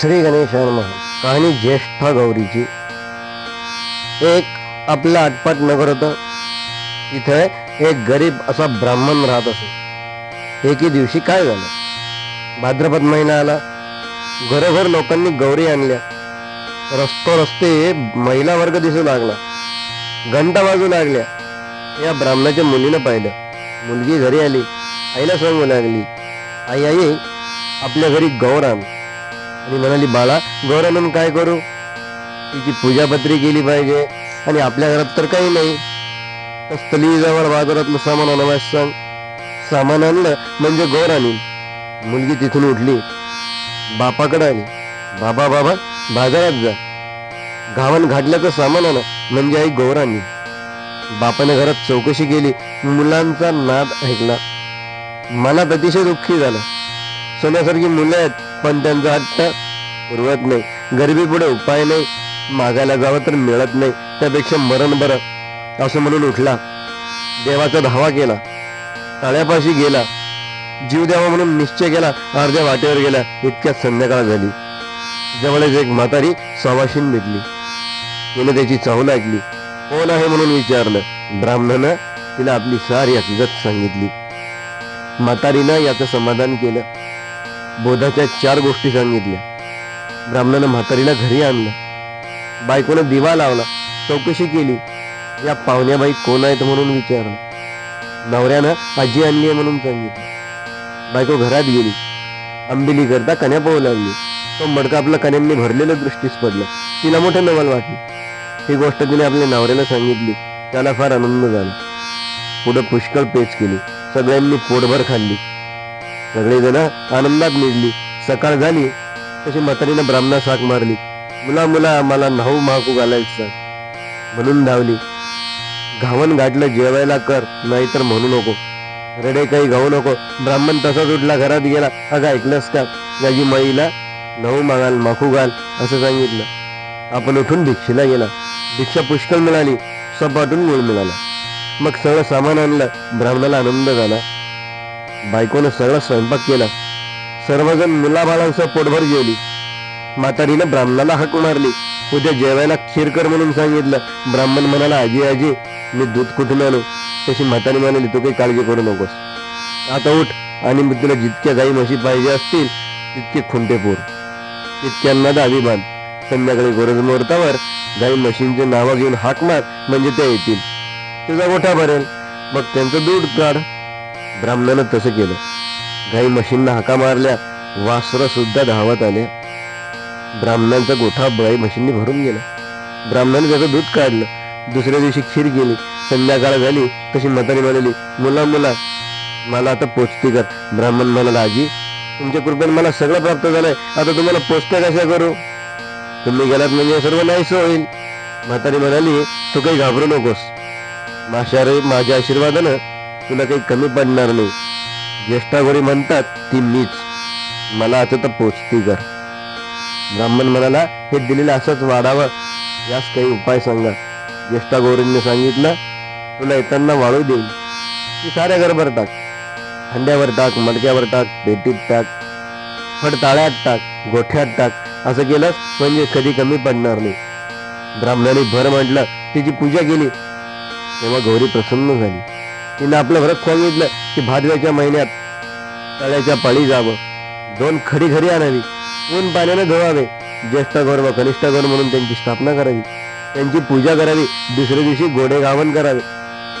श्री गणेश कहाणी ज्येष्ठा गौरीची. एक आपलं आटपाट नगर होतं. तिथे एक गरीब असा ब्राह्मण राहत असे. एके दिवशी काय झालं? भाद्रपद महिना आला. घरोघर लोकांनी गौरी आणल्या. रस्तो रस्ते महिला वर्ग दिसू लागला. घंटा वाजू लागल्या. या ब्राह्मणाच्या मुलीनं पाहिलं. मुलगी घरी आली. आईला सांगू लागली. आई आई आपल्या घरी गौर आण. आणि म्हणाली बाळा गौर म्हणून काय करू? तिची पूजापत्री केली पाहिजे आणि आपल्या घरात तर काही नाही. तर स्थलीजवळ बाजारातलं सामान आणवास सांग. सामान आणलं म्हणजे गौर आणीन. मुलगी तिथून उठली. बापाकडे आली. बाबा बाबा बाजारात जा. घावन घातल्याचं सामान आणा म्हणजे आई गौर आणली बापाने घरात चौकशी केली. मुलांचा नाद ऐकला. मनात अतिशय दुःखी झाला. सोन्यासारखी मुलं आहेत. पण त्यांचं हट्ट पुरवत नाही. गरिबी पुढे उपाय नाही. मागायला जावं तर मिळत नाही. त्यापेक्षा मरण बरं असं म्हणून उठला. देवाचा धावा केला. तळ्यापाशी गेला. जीव द्यावा म्हणून निश्चय केला. अर्ध्या वाटेवर गेला. इतक्यात संध्याकाळ झाली. जवळच एक म्हातारी सवाशीन भेटली. तिने त्याची चाहूल ऐकली. कोण आहे म्हणून विचारलं. ब्राह्मणानं तिला आपली सारी हकीकत सांगितली. म्हातारीनं याचं समाधान केलं. बोधाच्या चार गोष्टी सांगितल्या. ब्राह्मणानं म्हातारीला घरी आणलं. बायकोनं दिवा लावला. चौकशी केली. या पाहुण्याबाई कोण आहेत म्हणून विचारलं. नवऱ्यानं आजी आणली आहे म्हणून सांगितलं. बायको घरात गेली. आंबिली करता कन्या पाहू लागली. तो मडका आपल्या कन्यांनी भरलेलं दृष्टीस पडलं. तिला मोठं नवल वाटली. ही गोष्ट तिने आपल्या नवऱ्याला सांगितली. त्याला फार आनंद झाला. पुढं पुष्कळ पेच केली. सगळ्यांनी पोटभर खाल्ली. सगळेजण आनंदात निघली सकाळ झाली तशी म्हातारीनं ब्राह्मणास हाक मारली. मुला मुला मला नाहू महाकू घालायचं. म्हणून धावली. घावन गाठलं जेवायला कर नाहीतर म्हणू नको. रडे काही गाऊ नको. ब्राह्मण तसाच उठला घरात गेला. अगं ऐकलंस का? माझी माईला नऊ मागाल माखू घाल असं सांगितलं. आपण उठून भिक्षेला गेला. भिक्षा पुष्कळ मिळाली सपाटून गुळ मिळाला. मग सगळं सामान आणलं. ब्राह्मणाला आनंद झाला. बायकोनं सगळं स्वयंपाक केला. सर्वजण मुलाबाळांसह पोटभर जेवली. म्हातारीनं ब्राह्मणाला हाक मारली. उद्या जेवायला खीर कर म्हणून सांगितलं. ब्राह्मण म्हणाला आजी आजी मी दूध कुठून आणू? तशी म्हातारी म्हणाली तू काही काळजी करू नकोस. आता उठ आणि मी तुला जितक्या गाई म्हशी पाहिजे असतील तितके खुंटे पोर. तितक्यांना दावी बांध. संध्याकाळी गरज मुहूर्तावर गाई म्हशींचे नावं घेऊन हाक मार म्हणजे त्या येतील. तुझा गोठा भरेल. मग त्यांचं दूध काढ. ब्राह्मणानं तसं केलं. गाई म्हशींना हाका मारल्या वासरं सुद्धा धावत आल्या. ब्राह्मणांचा गोठा गाई म्हशींनी भरून गेला. ब्राह्मणाने त्याचं दूध काढलं. दुसऱ्या दिवशी खीर गेली. संध्याकाळ झाली. तशी म्हातारी म्हणाली मुला मुला मला आता पोचते कर ब्राह्मण म्हणाला आजी तुमच्या कृपेने मला सगळं प्राप्त झालंय. आता तुम्हाला पोचते कशा करू? तुम्ही गेलात म्हणजे सर्व नाहीस होईल. म्हातारी म्हणाली तू काही घाबरू नकोस. माझ्या रे माझ्या आशीर्वादानं तुला काही कमी पडणार नाही. ज्येष्ठागोरी म्हणतात ती मीच. मला आता तर पोचती कर ब्राह्मण म्हणाला हे दिलेलं असंच वाढावं. यास काही उपाय सांगा. ज्येष्ठा गौरींनी सांगितलं तुला येताना वाळू देईल ती साऱ्या घरभर टाक. हंड्यावर टाक मडक्यावर टाक पेटीत टाक फडताळ्यात टाक गोठ्यात टाक. असं केलंस म्हणजे कधी कमी पडणार नाही. ब्राह्मणाने भर म्हटलं तिची पूजा केली. तेव्हा गौरी प्रसन्न झाली. तिनं आपलं व्रत सांगितलं की भादव्याच्या महिन्यात तळ्याच्या पाळी जावं. दोन खडी घरी आणावी. ऊन पाण्याने धुवावे. ज्येष्ठ गौर व कनिष्ठ गौर म्हणून त्यांची स्थापना करावी. त्यांची पूजा करावी. दुसऱ्या दिवशी गोडे गावन करावे.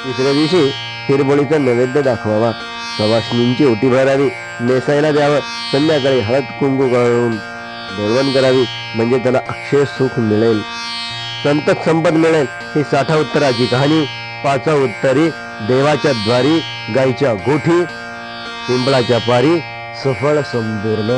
तिसऱ्या दिवशी हिरबोळीचा नैवेद्य दाखवावा. सवासिनींची ओटी भरावी. नेसायला द्यावं. संध्याकाळी हळद कुंकू करून बोलवण करावी. म्हणजे त्याला अक्षय सुख मिळेल. संतत संपत मिळेल. ही साठा उत्तराची कहाणी. पाचा उत्तरी देवाच्या द्वारी गायीच्या गोठी पिंपळाच्या पारी सफळ संपूर्ण.